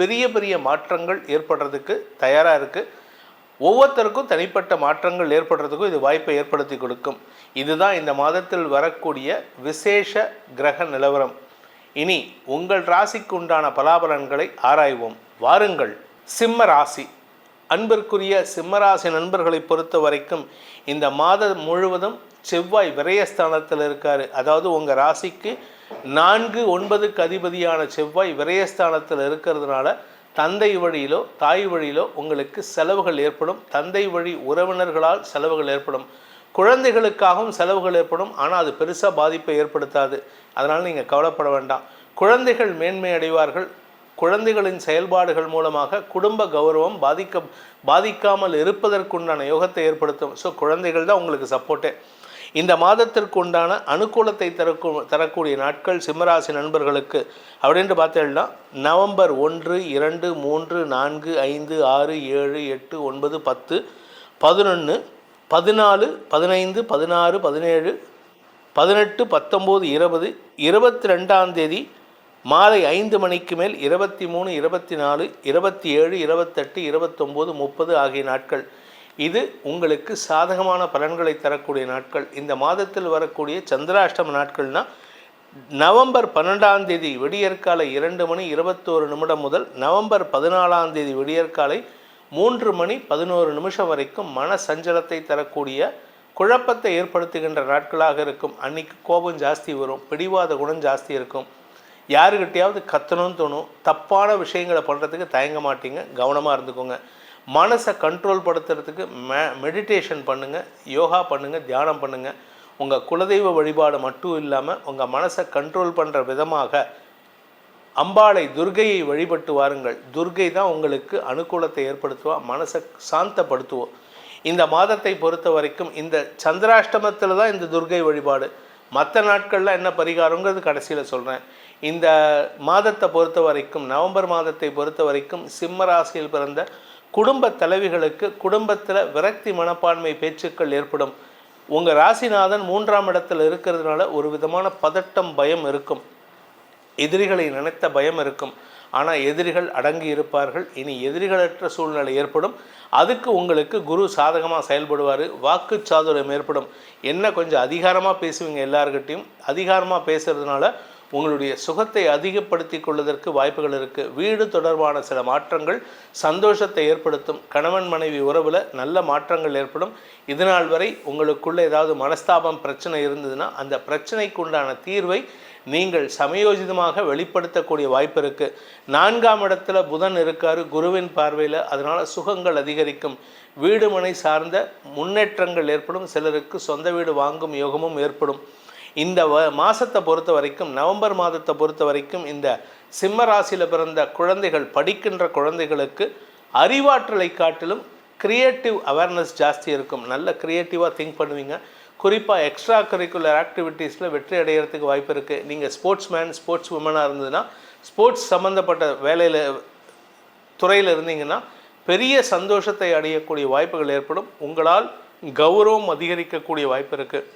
பெரிய பெரிய மாற்றங்கள் ஏற்படுறதுக்கு தயாராக இருக்குது ஒவ்வொருத்தருக்கும் தனிப்பட்ட மாற்றங்கள் ஏற்படுறதுக்கும் இது வாய்ப்பை ஏற்படுத்தி கொடுக்கும். இதுதான் இந்த மாதத்தில் வரக்கூடிய விசேஷ கிரக நிலவரம். இனி உங்கள் ராசிக்கு உண்டான பலாபலன்களை ஆராய்வோம். வாருங்கள். சிம்ம ராசி. அன்பிற்குரிய சிம்மராசி நண்பர்களை பொறுத்த வரைக்கும் இந்த மாதம் முழுவதும் செவ்வாய் விரயஸ்தானத்தில் இருக்கார். அதாவது உங்கள் ராசிக்கு நான்கு ஒன்பதுக்கு அதிபதியான செவ்வாய் விரயஸ்தானத்தில் இருக்கிறதுனால தந்தை வழியிலோ தாய் வழியிலோ உங்களுக்கு செலவுகள் ஏற்படும். தந்தை வழி உறவினர்களால் செலவுகள் ஏற்படும். குழந்தைகளுக்காகவும் செலவுகள் ஏற்படும். ஆனால் அது பெருசாக பாதிப்பை ஏற்படுத்தாது. அதனால் நீங்கள் கவலைப்பட வேண்டாம். குழந்தைகள் மேன்மை அடைவார்கள். குழந்தைகளின் செயல்பாடுகள் மூலமாக குடும்ப கௌரவம் பாதிக்க பாதிக்காமல் இருப்பதற்குண்டான யோகத்தை ஏற்படுத்தும். ஸோ குழந்தைகள் தான் உங்களுக்கு சப்போர்ட்டே இந்த மாதத்திற்கு உண்டான அனுகூலத்தை தரக்கூ தரக்கூடிய நாட்கள் சிம்மராசி நண்பர்களுக்கு அப்படின்ட்டு பார்த்தீங்கன்னா நவம்பர் ஒன்று இரண்டு மூன்று நான்கு ஐந்து ஆறு ஏழு எட்டு ஒன்பது பத்து பதினொன்று பதினாலு பதினைந்து பதினாறு பதினேழு பதினெட்டு பத்தொம்போது இருபது இருபத்தி ரெண்டாம் தேதி மாலை ஐந்து மணிக்கு மேல் இருபத்தி மூணு இருபத்தி நாலு இருபத்தி ஏழு இருபத்தெட்டு இருபத்தொம்போது முப்பது ஆகிய நாட்கள் இது உங்களுக்கு சாதகமான பலன்களை தரக்கூடிய நாட்கள். இந்த மாதத்தில் வரக்கூடிய சந்திராஷ்டம நாட்கள்னா நவம்பர் பன்னெண்டாம் தேதி விடியற்காலை இரண்டு மணி இருபத்தோரு நிமிடம் முதல் நவம்பர் பதினாலாம் தேதி விடியற்காலை மூன்று மணி பதினோரு நிமிஷம் வரைக்கும் மன சஞ்சலத்தை தரக்கூடிய குழப்பத்தை ஏற்படுத்துகின்ற நாட்களாக இருக்கும். அன்னைக்கு கோபம் ஜாஸ்தி வரும் பிடிவாத குணம் ஜாஸ்தி இருக்கும். யாருக்கிட்டையாவது கத்தணும்னு தோணும் தப்பான விஷயங்களை பண்ணுறதுக்கு தயங்க மாட்டீங்க கவனமாக இருந்துக்கோங்க. மனசை கண்ட்ரோல் படுத்துறதுக்கு மெ மெடிடேஷன் பண்ணுங்கள் யோகா பண்ணுங்கள் தியானம் பண்ணுங்கள் உங்கள் குலதெய்வ வழிபாடு மட்டும் இல்லாமல் உங்கள் மனசை கண்ட்ரோல் பண்ணுற விதமாக அம்பாளை துர்கையை வழிபட்டு வாருங்கள். துர்கை தான் உங்களுக்கு அனுகூலத்தை ஏற்படுத்துவா மனசை சாந்தப்படுத்துவோம் இந்த மாதத்தை பொறுத்த வரைக்கும் இந்த சந்திராஷ்டமத்தில் தான் இந்த துர்கை வழிபாடு. மற்ற நாட்களில் என்ன பரிகாரங்கிறது கடைசியில் சொல்கிறேன் இந்த மாதத்தை பொறுத்த வரைக்கும் நவம்பர் மாதத்தை பொறுத்த வரைக்கும் சிம்ம ராசியில் பிறந்த குடும்ப தலைவிகளுக்கு குடும்பத்தில் விரக்தி மனப்பான்மை பேச்சுக்கள் ஏற்படும். உங்கள் ராசிநாதன் மூன்றாம் இடத்தில் இருக்கிறதுனால ஒரு விதமான பதட்டம் பயம் இருக்கும். எதிரிகளை நினைத்த பயம் இருக்கும். ஆனால் எதிரிகள் அடங்கி இருப்பார்கள். இனி எதிரிகளற்ற சூழ்நிலை ஏற்படும். அதுக்கு உங்களுக்கு குரு சாதகமாக செயல்படுவார். வாக்கு சாதுரியம் ஏற்படும். என்ன கொஞ்சம் அதிகாரமாக பேசுவீங்க எல்லாருக்கிட்டையும் அதிகாரமாக பேசுகிறதுனால உங்களுடைய சுகத்தை அதிகப்படுத்தி கொள்வதற்கு வாய்ப்புகள் இருக்குது வீடு தொடர்பான சில மாற்றங்கள் சந்தோஷத்தை ஏற்படுத்தும். கணவன் மனைவி உறவில் நல்ல மாற்றங்கள் ஏற்படும். இதனால் வரை உங்களுக்குள்ள ஏதாவது மனஸ்தாபம் பிரச்சனை இருந்ததுன்னா அந்த பிரச்சனைக்கு உண்டான தீர்வை நீங்கள் சமயோஜிதமாக வெளிப்படுத்தக்கூடிய வாய்ப்பு இருக்குது நான்காம் இடத்துல புதன் இருக்காரு குருவின் பார்வையில் அதனால் சுகங்கள் அதிகரிக்கும். வீடுமனை சார்ந்த முன்னேற்றங்கள் ஏற்படும். சிலருக்கு சொந்த வீடு வாங்கும் யோகமும் ஏற்படும். இந்த மாதத்தை பொறுத்த வரைக்கும் நவம்பர் மாதத்தை பொறுத்த வரைக்கும் இந்த சிம்ம ராசியில் பிறந்த குழந்தைகள் படிக்கின்ற குழந்தைகளுக்கு அறிவாற்றலை காட்டிலும் கிரியேட்டிவ் அவேர்னஸ் ஜாஸ்தி இருக்கும். நல்ல க்ரியேட்டிவாக திங்க் பண்ணுவீங்க. குறிப்பாக எக்ஸ்ட்ரா கரிக்குலர் ஆக்டிவிட்டீஸில் வெற்றி அடைகிறதுக்கு வாய்ப்பு இருக்குது நீங்கள் ஸ்போர்ட்ஸ் மேன் ஸ்போர்ட்ஸ் உமனாக இருந்ததுன்னா ஸ்போர்ட்ஸ் சம்மந்தப்பட்ட வேலையில் துறையில் இருந்தீங்கன்னா பெரிய சந்தோஷத்தை அடையக்கூடிய வாய்ப்புகள் ஏற்படும். உங்களால் கௌரவம் அதிகரிக்கக்கூடிய வாய்ப்பு இருக்குது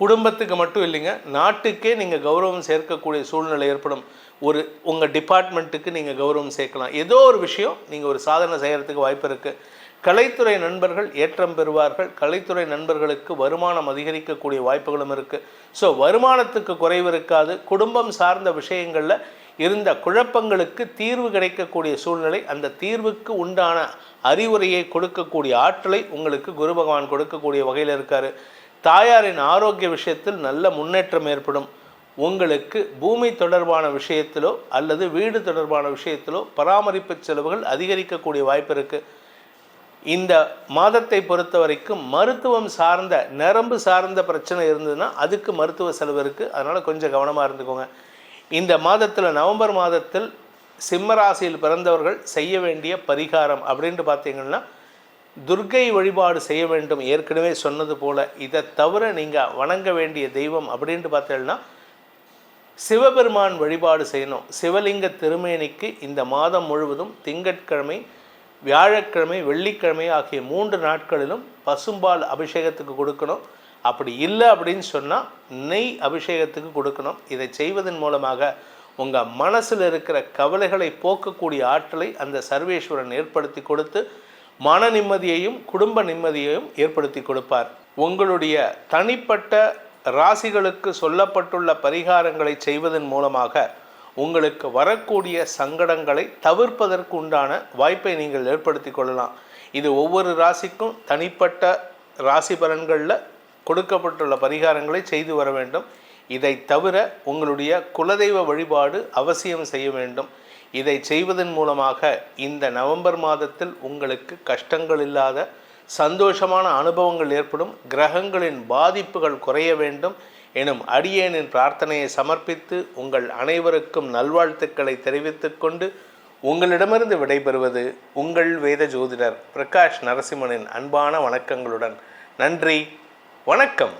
குடும்பத்துக்கு மட்டும் இல்லைங்க நாட்டுக்கே நீங்கள் கௌரவம் சேர்க்கக்கூடிய சூழ்நிலை ஏற்படும். ஒரு உங்கள் டிபார்ட்மெண்ட்டுக்கு நீங்கள் கௌரவம் சேர்க்கலாம். ஏதோ ஒரு விஷயம் நீங்கள் ஒரு சாதனை செய்கிறதுக்கு வாய்ப்பு இருக்குது கலைத்துறை நண்பர்கள் ஏற்றம் பெறுவார்கள். கலைத்துறை நண்பர்களுக்கு வருமானம் அதிகரிக்கக்கூடிய வாய்ப்புகளும் இருக்குது ஸோ வருமானத்துக்கு குறைவு இருக்காது. குடும்பம் சார்ந்த விஷயங்களில் இருந்த குழப்பங்களுக்கு தீர்வு கிடைக்கக்கூடிய சூழ்நிலை அந்த தீர்வுக்கு உண்டான அறிவுரையை கொடுக்கக்கூடிய ஆற்றலை உங்களுக்கு குரு பகவான் கொடுக்கக்கூடிய வகையில் இருக்கார். தாயாரின் ஆரோக்கிய விஷயத்தில் நல்ல முன்னேற்றம் ஏற்படும். உங்களுக்கு பூமி தொடர்பான விஷயத்திலோ அல்லது வீடு தொடர்பான விஷயத்திலோ பராமரிப்பு செலவுகள் அதிகரிக்கக்கூடிய வாய்ப்பு இருக்குது இந்த மாதத்தை பொறுத்த வரைக்கும் மருத்துவம் சார்ந்த நரம்பு சார்ந்த பிரச்சனை இருந்ததுன்னா அதுக்கு மருத்துவ செலவு இருக்குது அதனால் கொஞ்சம் கவனமாக இருந்துக்கோங்க. இந்த மாதத்தில் நவம்பர் மாதத்தில் சிம்மராசியில் பிறந்தவர்கள் செய்ய வேண்டிய பரிகாரம் அப்படின்ட்டு பார்த்தீங்கன்னா துர்க்கை வழிபாடு செய்ய வேண்டும். ஏற்கனவே சொன்னது போல் இதை தவிர நீங்கள் வணங்க வேண்டிய தெய்வம் அப்படின்ட்டு பார்த்தீங்கன்னா சிவபெருமான் வழிபாடு செய்யணும். சிவலிங்க திருமேனிக்கு இந்த மாதம் முழுவதும் திங்கட்கிழமை வியாழக்கிழமை வெள்ளிக்கிழமை ஆகிய மூன்று நாட்களிலும் பசும்பால் அபிஷேகத்துக்கு கொடுக்கணும். அப்படி இல்லை அப்படின்னு சொன்னால் நெய் அபிஷேகத்துக்கு கொடுக்கணும். இதை செய்வதன் மூலமாக உங்கள் மனசில் இருக்கிற கவலைகளை போக்கக்கூடிய ஆற்றலை அந்த சர்வேஸ்வரன் ஏற்படுத்தி கொடுத்து மன நிம்மதியையும் குடும்ப நிம்மதியையும் ஏற்படுத்தி கொடுப்பார். உங்களுடைய தனிப்பட்ட ராசிகளுக்கு சொல்லப்பட்டுள்ள பரிகாரங்களை செய்வதன் மூலமாக உங்களுக்கு வரக்கூடிய சங்கடங்களை தவிர்ப்பதற்கு உண்டான வாய்ப்பை நீங்கள் ஏற்படுத்தி கொள்ளலாம். இது ஒவ்வொரு ராசிக்கும் தனிப்பட்ட ராசி பலன்களில் கொடுக்கப்பட்டுள்ள பரிகாரங்களை செய்து வர வேண்டும். இதை தவிர உங்களுடைய குலதெய்வ வழிபாடு அவசியம் செய்ய வேண்டும். இதை செய்வதன் மூலமாக இந்த நவம்பர் மாதத்தில் உங்களுக்கு கஷ்டங்கள் இல்லாத சந்தோஷமான அனுபவங்கள் ஏற்படும் கிரகங்களின் பாதிப்புகள் குறைய வேண்டும் எனும் அடியேனின் பிரார்த்தனையை சமர்ப்பித்து உங்கள் அனைவருக்கும் நல்வாழ்த்துக்களை தெரிவித்துக் கொண்டு உங்களிடமிருந்து விடைபெறுவது உங்கள் வேத ஜோதிடர் பிரகாஷ் நரசிம்மனின் அன்பான வணக்கங்களுடன். நன்றி வணக்கம்.